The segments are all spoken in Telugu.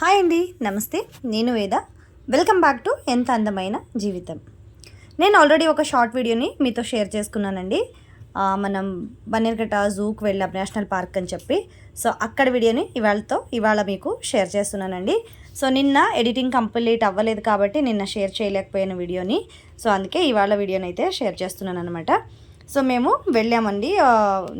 హాయ్ అండి నమస్తే. నేను వేద. వెల్కమ్ బ్యాక్ టు ఎంత అందమైన జీవితం. నేను ఆల్రెడీ ఒక షార్ట్ వీడియోని మీతో షేర్ చేసుకున్నానండి. మనం బన్నీర్ఘట్ట జూకు వెళ్ళాం నేషనల్ పార్క్ అని చెప్పి. సో అక్కడ వీడియోని ఇవాళతో ఇవాళ మీకు షేర్ చేస్తున్నానండి. సో నిన్న ఎడిటింగ్ కంప్లీట్ అవ్వలేదు కాబట్టి నిన్న షేర్ చేయలేకపోయిన వీడియోని సో అందుకే ఇవాళ వీడియోని అయితే షేర్ చేస్తున్నాను అనమాట సో మేము వెళ్ళామండి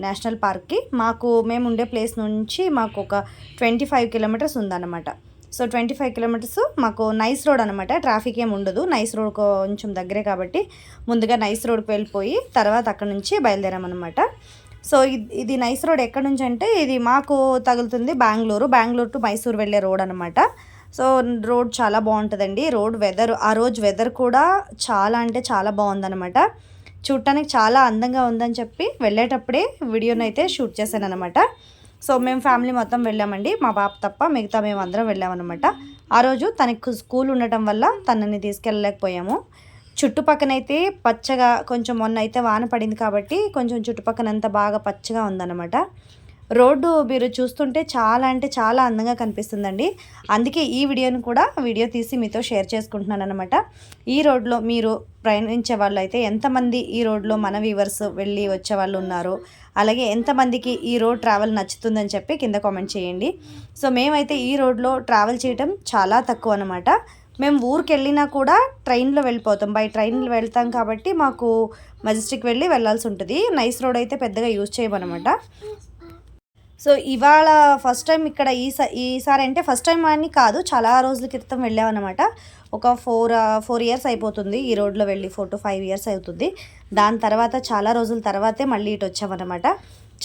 నేషనల్ పార్క్కి. మాకు మేము ఉండే ప్లేస్ నుంచి మాకు ఒక ట్వంటీ ఫైవ్ కిలోమీటర్స్ ఉందన్నమాట. సో ట్వంటీ ఫైవ్ కిలోమీటర్స్ మాకు నైస్ రోడ్ అనమాట ట్రాఫిక్ ఏమి ఉండదు. నైస్ రోడ్ కొంచెం దగ్గరే కాబట్టి ముందుగా నైస్ రోడ్కి వెళ్ళిపోయి తర్వాత అక్కడ నుంచి బయలుదేరామన్నమాట సో ఇది ఇది నైస్ రోడ్ ఎక్కడి నుంచి అంటే ఇది మాకు తగులుతుంది బెంగళూరు. బెంగళూరు టు మైసూర్ వెళ్ళే రోడ్ అనమాట సో రోడ్ చాలా బాగుంటుందండి. రోడ్ వెదర్ ఆ రోజు వెదర్ కూడా చాలా అంటే చాలా బాగుందనమాట చూడటానికి చాలా అందంగా ఉందని చెప్పి వెళ్ళేటప్పుడే వీడియోనైతే అయితే షూట్ చేశాను అనమాట సో మేము ఫ్యామిలీ మొత్తం వెళ్ళామండి. మా బాబు తప్ప మిగతా మేము అందరం వెళ్ళామన్నమాట. ఆ రోజు తనకు స్కూల్ ఉండటం వల్ల తనని తీసుకెళ్ళలేకపోయాము. చుట్టుపక్కనైతే పచ్చగా కొంచెం మొన్న అయితే వాన పడింది కాబట్టి కొంచెం చుట్టుపక్కనంతా బాగా పచ్చగా ఉందన్నమాట. రోడ్డు మీరు చూస్తుంటే చాలా అంటే చాలా అందంగా కనిపిస్తుందండి. అందుకే ఈ వీడియోని కూడా వీడియో తీసి మీతో షేర్ చేసుకుంటున్నాను అనమాట ఈ రోడ్లో మీరు ప్రయాణించే వాళ్ళు అయితే ఎంతమంది ఈ రోడ్లో మన వ్యూవర్స్ వెళ్ళి వచ్చే వాళ్ళు ఉన్నారు? అలాగే ఎంతమందికి ఈ రోడ్ ట్రావెల్ నచ్చుతుందని చెప్పి కింద కామెంట్ చేయండి. సో మేమైతే ఈ రోడ్లో ట్రావెల్ చేయటం చాలా తక్కువ అనమాట మేము ఊరికి వెళ్ళినా కూడా ట్రైన్లో వెళ్ళిపోతాం. బై ట్రైన్లో వెళ్తాం కాబట్టి మాకు మెజెస్టిక్ వెళ్ళి వెళ్ళాల్సి ఉంటుంది. నైస్ రోడ్ అయితే పెద్దగా యూజ్ చేయమన్నమాట. సో ఇవాళ ఫస్ట్ టైం ఇక్కడ ఈ ఈసారి అంటే ఫస్ట్ టైం అని కాదు చాలా రోజుల క్రితం వెళ్ళామన్నమాట. ఒక ఫోర్ ఫోర్ ఇయర్స్ అయిపోతుంది ఈ రోడ్లో వెళ్ళి ఫోర్ టు ఫైవ్ ఇయర్స్ అవుతుంది. దాని తర్వాత చాలా రోజుల తర్వాతే మళ్ళీ ఇటు వచ్చామన్నమాట.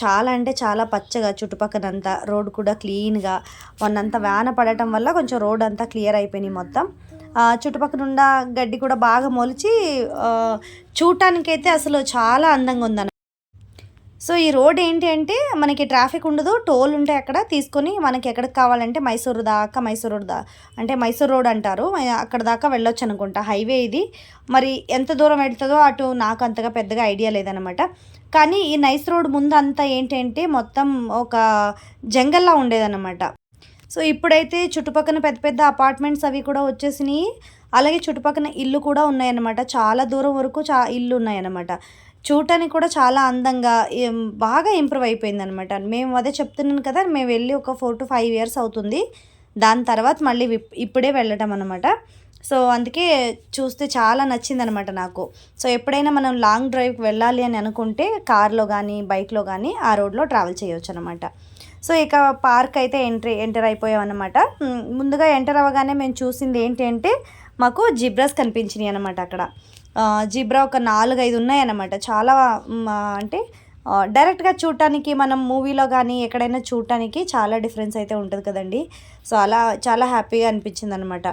చాలా అంటే చాలా పచ్చగా చుట్టుపక్కనంతా రోడ్ కూడా క్లీన్గా మొన్నంతా వాన పడటం వల్ల కొంచెం రోడ్ అంతా క్లియర్ అయిపోయినాయి మొత్తం. చుట్టుపక్కల ఉన్న గడ్డి కూడా బాగా మొలిచి చూడటానికైతే అసలు చాలా అందంగా ఉందన్న సో ఈ రోడ్ ఏంటి అంటే మనకి ట్రాఫిక్ ఉండదు టోల్ ఉంటాయి అక్కడ తీసుకొని మనకి ఎక్కడికి కావాలంటే మైసూరు దాకా మైసూరు దా అంటే మైసూర్ రోడ్ అంటారు. అక్కడ దాకా వెళ్ళొచ్చు అనుకుంటా. హైవే ఇది. మరి ఎంత దూరం వెళ్తుందో అటు నాకు అంతగా పెద్దగా ఐడియా లేదనమాట కానీ ఈ నైస్ రోడ్ ముందు అంతా ఏంటంటే మొత్తం ఒక జంగల్లా ఉండేదన్నమాట. సో ఇప్పుడైతే చుట్టుపక్కల పెద్ద పెద్ద అపార్ట్మెంట్స్ అవి కూడా వచ్చేసినాయి. అలాగే చుట్టుపక్కల ఇల్లు కూడా ఉన్నాయన్నమాట. చాలా దూరం వరకు చా ఇల్లు ఉన్నాయన్నమాట. చూడటానికి కూడా చాలా అందంగా బాగా ఇంప్రూవ్ అయిపోయింది అనమాట మేము అదే చెప్తున్నాను కదా మేము వెళ్ళి ఒక ఫోర్ టు ఫైవ్ ఇయర్స్ అవుతుంది. దాని తర్వాత మళ్ళీ విప్- ఇప్పుడే వెళ్ళటం అనమాట సో అందుకే చూస్తే చాలా నచ్చిందనమాట నాకు. సో ఎప్పుడైనా మనం లాంగ్ డ్రైవ్కి వెళ్ళాలి అని అనుకుంటే కార్లో కానీ బైక్లో కానీ ఆ రోడ్లో ట్రావెల్ చేయవచ్చు అనమాట సో ఇక పార్క్ అయితే ఎంట్రీ ఎంటర్ అయిపోయామన్నమాట. ముందుగా ఎంటర్ అవ్వగానే మేము చూసింది ఏంటి అంటే మాకు జిబ్రాస్ కనిపించినాయి అనమాట అక్కడ. జిబ్రా ఒక నాలుగు ఐదు ఉన్నాయన్నమాట. చాలా అంటే డైరెక్ట్గా చూడటానికి మనం మూవీలో కానీ ఎక్కడైనా చూడటానికి చాలా డిఫరెన్స్ అయితే ఉంటుంది కదండి. సో అలా చాలా హ్యాపీగా అనిపించింది అనమాట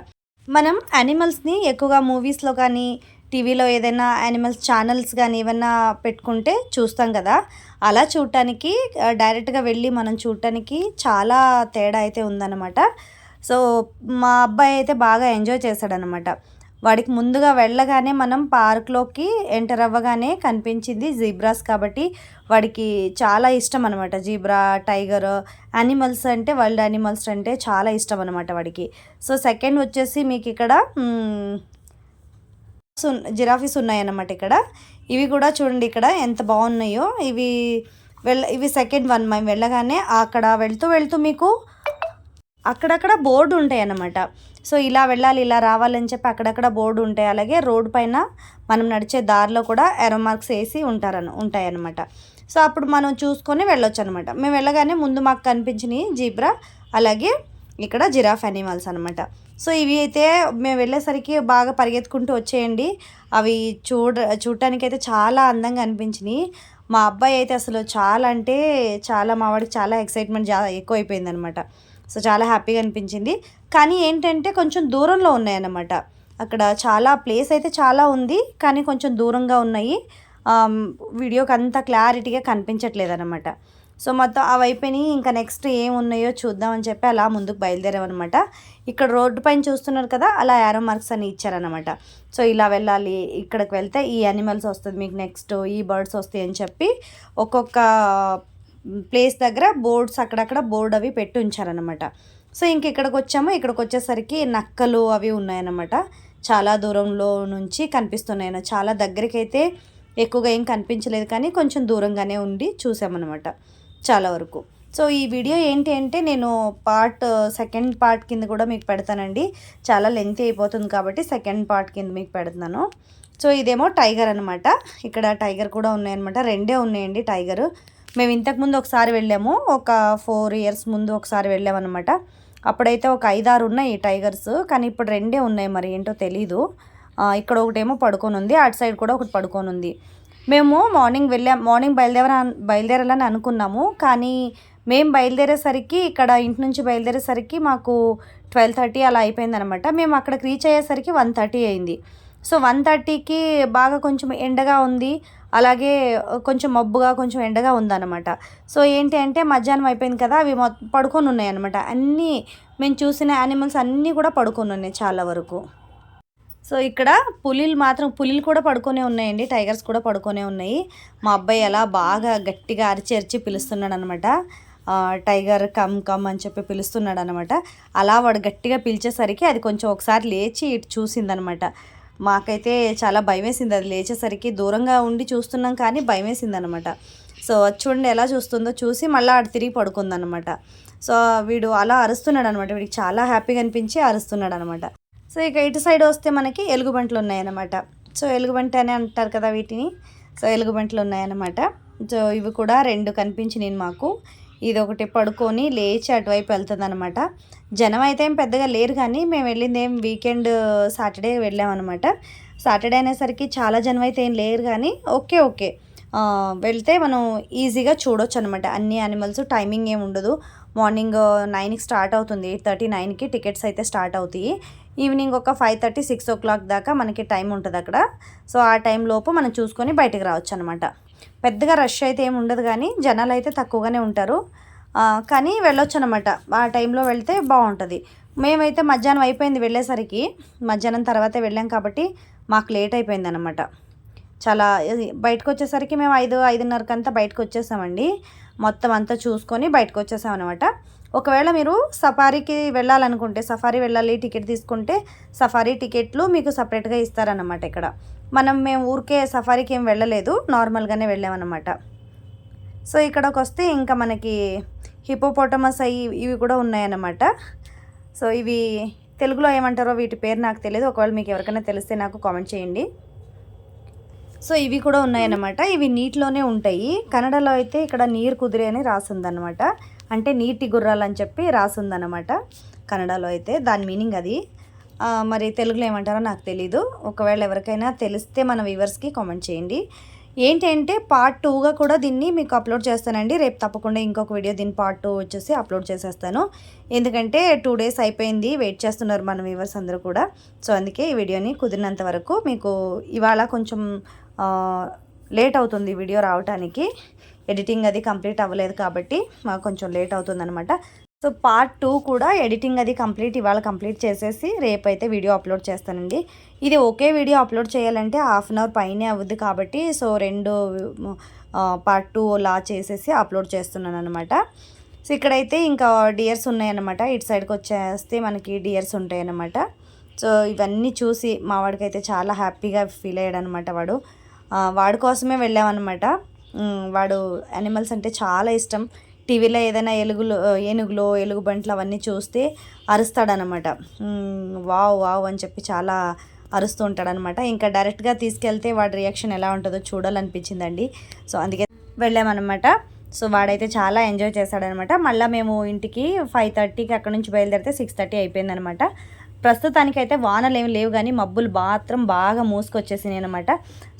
మనం యానిమల్స్ని ఎక్కువగా మూవీస్లో కానీ టీవీలో ఏదైనా యానిమల్స్ ఛానల్స్ కానీ ఏమైనా పెట్టుకుంటే చూస్తాం కదా. అలా చూడటానికి డైరెక్ట్గా వెళ్ళి మనం చూడటానికి చాలా తేడా అయితే ఉందన్నమాట. సో మా అబ్బాయి అయితే బాగా ఎంజాయ్ చేశాడనమాట వాడికి ముందుగా వెళ్ళగానే మనం పార్క్లోకి ఎంటర్ అవ్వగానే కనిపించింది జీబ్రాస్ కాబట్టి వాడికి చాలా ఇష్టం అనమాట జీబ్రా టైగర్ యానిమల్స్ అంటే వైల్డ్ యానిమల్స్ అంటే చాలా ఇష్టం అనమాట వాడికి. సో సెకండ్ వచ్చేసి మీకు ఇక్కడ జిరాఫీస్ ఉన్నాయన్నమాట ఇక్కడ. ఇవి కూడా చూడండి ఇక్కడ ఎంత బాగున్నాయో. ఇవి వెళ్ళ ఇవి సెకండ్ వన్. మేము వెళ్ళగానే అక్కడ వెళ్తూ వెళ్తూ మీకు అక్కడక్కడ బోర్డు ఉంటాయి అన్నమాట సో ఇలా వెళ్ళాలి ఇలా రావాలని చెప్పి అక్కడక్కడ బోర్డు ఉంటాయి అలాగే రోడ్ పైన మనం నడిచే దారిలో కూడా ఎరో మార్క్స్ వేసి ఉంటారన ఉంటాయి అనమాట సో అప్పుడు మనం చూసుకొని వెళ్ళొచ్చు అనమాట మేము వెళ్ళగానే ముందు మాకు కనిపించినాయి జీబ్రా అలాగే ఇక్కడ జిరాఫ్ అనిమల్స్ అనమాట సో ఇవి అయితే మేము వెళ్ళేసరికి బాగా పరిగెత్తుకుంటూ వచ్చేయండి. అవి చూడ చూడటానికి అయితే చాలా అందంగా అనిపించినాయి. మా అబ్బాయి అయితే అసలు చాలా అంటే చాలా మా వాడికి చాలా ఎక్సైట్మెంట్ చాలా ఎక్కువ అయిపోయింది అనమాట సో చాలా హ్యాపీగా అనిపించింది. కానీ ఏంటంటే కొంచెం దూరంలో ఉన్నాయన్నమాట. అక్కడ చాలా ప్లేస్ అయితే చాలా ఉంది కానీ కొంచెం దూరంగా ఉన్నాయి. వీడియోకి అంత క్లారిటీగా కనిపించట్లేదు అనమాట సో మొత్తం అవి అయిపోయినాయి ఇంకా నెక్స్ట్ ఏం ఉన్నాయో చూద్దామని చెప్పి అలా ముందుకు బయలుదేరామన్నమాట. ఇక్కడ రోడ్డు పైన చూస్తున్నారు కదా అలా యారో మార్క్స్ అని ఇచ్చారనమాట సో ఇలా వెళ్ళాలి ఇక్కడికి వెళ్తే ఈ యానిమల్స్ వస్తుంది మీకు నెక్స్ట్ ఈ బర్డ్స్ వస్తాయి అని చెప్పి ఒక్కొక్క ప్లేస్ దగ్గర బోర్డ్స్ అక్కడక్కడ బోర్డ్ అవి పెట్టి ఉంచారనమాట సో ఇంక ఇక్కడికి వచ్చాము. ఇక్కడికి వచ్చేసరికి నక్కలు అవి ఉన్నాయన్నమాట. చాలా దూరంలో నుంచి కనిపిస్తున్నాయి చాలా దగ్గరికి అయితే ఎక్కువగా ఏం కనిపించలేదు కానీ కొంచెం దూరంగానే ఉండి చూసామన్నమాట చాలా వరకు. సో ఈ వీడియో ఏంటి అంటే నేను పార్ట్ సెకండ్ పార్ట్ కింద కూడా మీకు పెడతానండి. చాలా లెంత్ అయిపోతుంది కాబట్టి సెకండ్ పార్ట్ కింద మీకు పెడుతున్నాను సో ఇదేమో టైగర్ అనమాట ఇక్కడ టైగర్ కూడా ఉన్నాయన్నమాట. రెండే ఉన్నాయండి టైగర్. మేము ఇంతకుముందు ఒకసారి వెళ్ళాము. ఒక ఫోర్ ఇయర్స్ ముందు ఒకసారి వెళ్ళామన్నమాట. అప్పుడైతే ఒక ఐదారు ఉన్నాయి టైగర్స్ కానీ ఇప్పుడు రెండే ఉన్నాయి మరి ఏంటో తెలీదు. ఇక్కడ ఒకటేమో పడుకొని ఉంది అటు సైడ్ కూడా ఒకటి పడుకొని ఉంది. మేము మార్నింగ్ వెళ్ళాం మార్నింగ్ బయలుదేర బయలుదేరాలని అనుకున్నాము కానీ మేము బయలుదేరేసరికి ఇక్కడ ఇంటి నుంచి బయలుదేరేసరికి మాకు ట్వెల్వ్ థర్టీ అలా అయిపోయిందనమాట మేము అక్కడికి రీచ్ అయ్యేసరికి వన్ థర్టీ అయింది. సో వన్ థర్టీకి బాగా కొంచెం ఎండగా ఉంది. అలాగే కొంచెం మబ్బుగా కొంచెం ఎండగా ఉందన్నమాట. సో ఏంటి అంటే మధ్యాహ్నం అయిపోయింది కదా అవి పడుకొని ఉన్నాయి అనమాట అన్నీ మేము చూసిన యానిమల్స్ అన్నీ కూడా పడుకొని ఉన్నాయి చాలా వరకు. సో ఇక్కడ పులిలు మాత్రం పులిలు కూడా పడుకొనే ఉన్నాయండి టైగర్స్ కూడా పడుకొనే ఉన్నాయి. మా అబ్బాయి అలా బాగా గట్టిగా అరిచి అరిచి పిలుస్తున్నాడు అనమాట టైగర్ కమ్ కమ్ అని చెప్పి పిలుస్తున్నాడు అనమాట అలా వాడు గట్టిగా పిలిచేసరికి అది కొంచెం ఒకసారి లేచి ఇటు చూసిందనమాట మాకైతే చాలా భయం వేసింది అది లేచేసరికి దూరంగా ఉండి చూస్తున్నాం కానీ భయం వేసింది అనమాట సో చూడండి ఎలా చూస్తుందో చూసి మళ్ళీ ఆడ తిరిగి పడుకుందనమాట. సో వీడు అలా అరుస్తున్నాడు అనమాట వీడికి చాలా హ్యాపీగా అనిపించి అరుస్తున్నాడు అనమాట సో ఇక ఇటు సైడ్ వస్తే మనకి ఎలుగుబంట్లు ఉన్నాయన్నమాట. సో ఎలుగుబంటి అని అంటారు కదా వీటిని. సో ఎలుగుబంట్లు ఉన్నాయన్నమాట. సో ఇవి కూడా రెండు కనిపించినాయి మాకు. ఇది ఒకటి పడుకొని లేచి అటువైపు వెళ్తుంది అనమాట జనం అయితే ఏం పెద్దగా లేరు కానీ మేము వెళ్ళింది ఏం వీకెండ్ సాటర్డే వెళ్ళామన్నమాట. సాటర్డే అనేసరికి చాలా జనం అయితే ఏం లేరు కానీ ఓకే ఓకే. వెళ్తే మనం ఈజీగా చూడొచ్చు అనమాట అన్ని యానిమల్స్ టైమింగ్ ఏమి ఉండదు. మార్నింగ్ నైన్కి స్టార్ట్ అవుతుంది. ఎయిట్ థర్టీ నైన్కి టికెట్స్ అయితే స్టార్ట్ అవుతాయి. ఈవినింగ్ ఒక five thirty six o'clock దాకా మనకి టైం ఉంటుంది అక్కడ సో ఆ టైం లోపు మనం చూసుకొని బయటకు రావచ్చు అనమాట పెద్దగా రష్ అయితే ఏమి ఉండదు కానీ జనాలు అయితే తక్కువగానే ఉంటారు. కానీ వెళ్ళొచ్చు అనమాట ఆ టైంలో వెళ్తే బాగుంటుంది. మేమైతే మధ్యాహ్నం అయిపోయింది వెళ్ళేసరికి. మధ్యాహ్నం తర్వాతే వెళ్ళాం కాబట్టి మాకు లేట్ అయిపోయింది అనమాట చాలా బయటకు వచ్చేసరికి మేము ఐదు ఐదున్నరకంతా బయటకు వచ్చేసామండి మొత్తం అంతా చూసుకొని బయటకు వచ్చేసామన్నమాట అనమాట ఒకవేళ మీరు సఫారీకి వెళ్ళాలనుకుంటే సఫారీ వెళ్ళాలి టికెట్ తీసుకుంటే సఫారీ టికెట్లు మీకు సపరేట్గా ఇస్తారన్నమాట ఇక్కడ. మనం మేము ఊరికే సఫారీకి ఏం వెళ్ళలేదు నార్మల్గానే వెళ్ళామన్నమాట. సో ఇక్కడకు వస్తే ఇంకా మనకి హిపోపోటమస్ అయ్యి ఇవి కూడా ఉన్నాయన్నమాట. సో ఇవి తెలుగులో ఏమంటారో వీటి పేరు నాకు తెలియదు. ఒకవేళ మీకు ఎవరికైనా తెలిస్తే నాకు కామెంట్ చేయండి. సో ఇవి కూడా ఉన్నాయన్నమాట. ఇవి నీటిలోనే ఉంటాయి. కన్నడలో అయితే ఇక్కడ నీరు కుదిరే అని రాసిందనమాట అంటే నీటి గుర్రాలు అని చెప్పి రాసిందనమాట కన్నడలో అయితే. దాని మీనింగ్ అది. మరి తెలుగులో ఏమంటారో నాకు తెలీదు. ఒకవేళ ఎవరికైనా తెలిస్తే మన వ్యూవర్స్కి కామెంట్ చేయండి. ఏంటంటే పార్ట్ టూగా కూడా దీన్ని మీకు అప్లోడ్ చేస్తానండి. రేపు తప్పకుండా ఇంకొక వీడియో దీని పార్ట్ టూ వచ్చేసి అప్లోడ్ చేసేస్తాను. ఎందుకంటే టూ డేస్ అయిపోయింది వెయిట్ చేస్తున్నారు మన వ్యూవర్స్ అందరూ కూడా. సో అందుకే ఈ వీడియోని కుదిరినంత వరకు మీకు ఇవాళ కొంచెం లేట్ అవుతుంది వీడియో రావడానికి ఎడిటింగ్ అది కంప్లీట్ అవ్వలేదు కాబట్టి మాకు కొంచెం లేట్ అవుతుంది అనమాట సో పార్ట్ టూ కూడా ఎడిటింగ్ అది కంప్లీట్ ఇవాళ కంప్లీట్ చేసేసి రేపైతే అయితే వీడియో అప్లోడ్ చేస్తానండి. ఇది ఒకే వీడియో అప్లోడ్ చేయాలంటే హాఫ్ అన్ అవర్ పైనే అవుద్ది కాబట్టి సో రెండు పార్ట్ టూ లా చేసేసి అప్లోడ్ చేస్తున్నాను అనమాట సో ఇక్కడైతే ఇంకా డియర్స్ ఉన్నాయన్నమాట. ఇటు సైడ్కి వచ్చేస్తే మనకి డియర్స్ ఉంటాయన్నమాట. సో ఇవన్నీ చూసి మా వాడికైతే చాలా హ్యాపీగా ఫీల్ అయ్యాడు అనమాట వాడు వాడి కోసమే వెళ్ళామన్నమాట. వాడు యానిమల్స్ అంటే చాలా ఇష్టం. టీవీలో ఏదైనా ఎలుగులు ఏనుగులో ఎలుగుబంట్లు అవన్నీ చూస్తే అరుస్తాడనమాట. వావ్ వావ్ అని చెప్పి చాలా అరుస్తూ ఉంటాడనమాట. ఇంకా డైరెక్ట్గా తీసుకెళ్తే వాడి రియాక్షన్ ఎలా ఉంటుందో చూడాలనిపించిందండి. సో అందుకే వెళ్ళామన్నమాట. సో వాడైతే చాలా ఎంజాయ్ చేశాడనమాట మళ్ళీ మేము ఇంటికి ఫైవ్ థర్టీకి అక్కడ నుంచి బయలుదేరితే సిక్స్ థర్టీ అయిపోయిందనమాట. ప్రస్తుతానికైతే వానలు ఏమి లేవు కానీ మబ్బులు మాత్రం బాగా మూసుకొచ్చేసినాయి అనమాట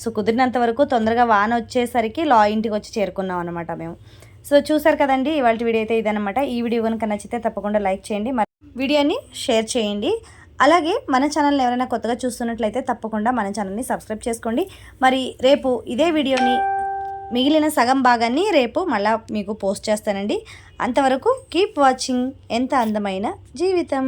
సో కుదిరినంత వరకు తొందరగా వాన వచ్చేసరికి లా ఇంటికి వచ్చి చేరుకున్నాం అనమాట మేము. సో చూసారు కదండి ఇవాళ వీడియో అయితే ఇదనమాట ఈ వీడియో కనుక నచ్చితే తప్పకుండా లైక్ చేయండి మరి వీడియోని షేర్ చేయండి. అలాగే మన ఛానల్ని ఎవరైనా కొత్తగా చూస్తున్నట్లయితే తప్పకుండా మన ఛానల్ని సబ్స్క్రైబ్ చేసుకోండి. మరి రేపు ఇదే వీడియోని మిగిలిన సగం భాగాన్ని రేపు మళ్ళీ మీకు పోస్ట్ చేస్తానండి. అంతవరకు కీప్ వాచింగ్ ఎంత అందమైన జీవితం.